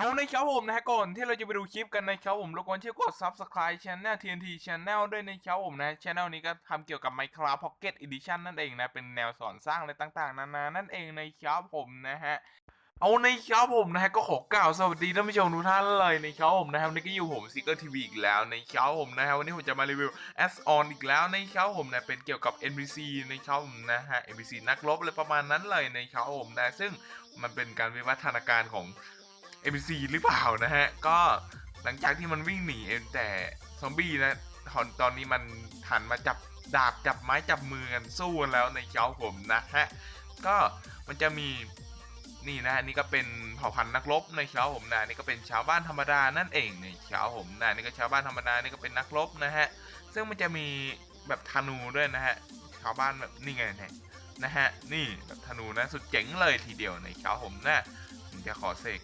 เอาในครับผมนะฮะก่อนที่เราจะไปดูคลิปกันนะครับผมรบกวนช่วยกด subscribe channel TNT Channel ด้วยนะครับผมนะ channel นี้ก็ทำเกี่ยวกับ Minecraft Pocket Edition นั่นเองนะ เป็นแนวสอนสร้างอะไรต่างๆ นานานั่นเองนะครับผมนะฮะเอาในครับผมนะฮะก็ขอกล่าวสวัสดีท่านผู้ชมทุกท่านเลยในครับผมนะครับวันนี้ก็อยู่ผมซิกเกอร์ทีวีอีกแล้วในครับผมนะฮะวันนี้ผมจะมารีวิว s on อีกแล้วในครับผมนะเป็นเกี่ยวกับ NPC ในครับผมนะฮะ NPC นักรบอะไรประมาณนั้นเลยในครับผมนะซึ่งมันเป็นการวิวัฒนาการของ NPC หรือเปล่านะฮะ ก็หลังจากที่มันวิ่งหนีเอแต่ซอมบี้นะตอนตอนนี้มันหันมาจับดาบจับไม้จับมือกันสู้กันแล้วในเช้าผมนะฮะ ก็มันจะมีนี่นะฮะนี่ก็เป็นเผ่าพันธุ์นักรบในเช้าผมนะนี่ก็เป็นชาวบ้านธรรมดานั่นเองในเช้าผมนะนี่ก็ชาวบ้านธรรมดานี่ก็เป็นนักรบนะฮะซึ่งมันจะมีแบบธนูด้วยนะฮะชาวบ้านแบบนี่ไงเนี่ยนะฮะนี่แบบธนูนะสุดเจ๋งเลยทีเดียวในเช้าผมนะผมจะขอเสก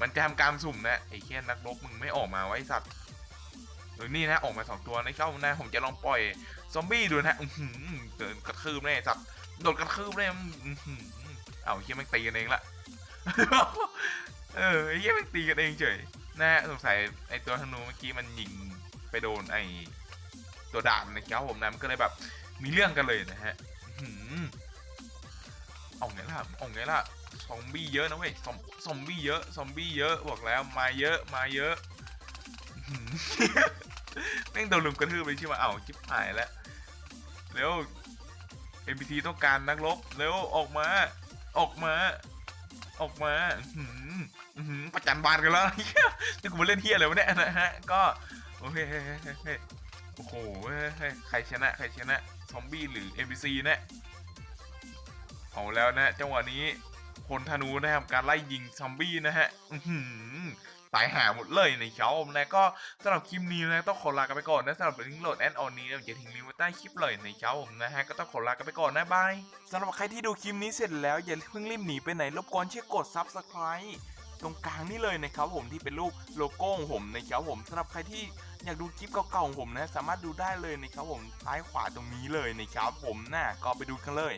มันจะทำการสุ่มนะไอ้แค่นักรบมึงไม่ออกมาไว้สัตว์หรือนี่นะออกมาสองตัวในเข้านะผมจะลองปล่อยซอมบี้ดูนะอื้อหือเดินกระทืบแน่สัตว์โดนกระทืบแน่อื้อหือเอาไอ้เฮียม่งตีกันเองละเออไอ้เฮียม่งตีกันเองเฉยนะสงสัยไอ้ตัวธนูเมื่อกี้มันยิงไปโดนไอ้ตัวดาบนะครับผมนะมันก็เลยแบบมีเรื่องกันเลยนะฮะอื้อหือ เอาไงล่ะเอาไงล่ะซอมบี้เยอะนะเว้ยซอมซอมบี้เยอะซอมบี้เยอะบอกแล้วมาเยอะมาเยอะแม่งโดนลุมกระทืบไปใช่ไหมเอาจิบหายแล้วเร็ว NPT ต้องการนักรบเร็วออกมา ออกมา ออกมาหืออื้อหือประจันบานกันแล้วเหี้ยนี่กูมาเล่นเฮียอะไรวะเนี่ยนะฮะ ก็โอเคโอ้โหใครชนะ ใครชนะ ซอมบี้หรือ NPC เนี่ย เอาแล้วนะจังหวะนี้พลธนูนะครับการไล่ยิงซอมบี้นะฮะตายหาหมดเลยในเขานะก็สำหรับคลิปนี้นะต้องขอลากันไปก่อนนะสำหรับลิงก์โหลดแอนออนนี้เราจะทิ้งลิงก์ไว้ใต้คลิปเลยในเขาผมนะฮะก็ต้องขอลากันไปก่อนนะบายสำหรับใครที่ดูคลิปนี้เสร็จแล้วอย่าเพิ่งรีบหนีไปไหนรบกวนเช่วยกด subscribe ตรงกลางนี่เลยนะครับผมที่เป็นรูปโลโก้ของผมนะครับผมสำหรับใครที่อยากดูคลิปเก่าๆของผมนะ สามารถดูได้เลยนะครับผมซ้ายขวาตรงนี้เลยนะครับผมนะก็ไปดูกันเลย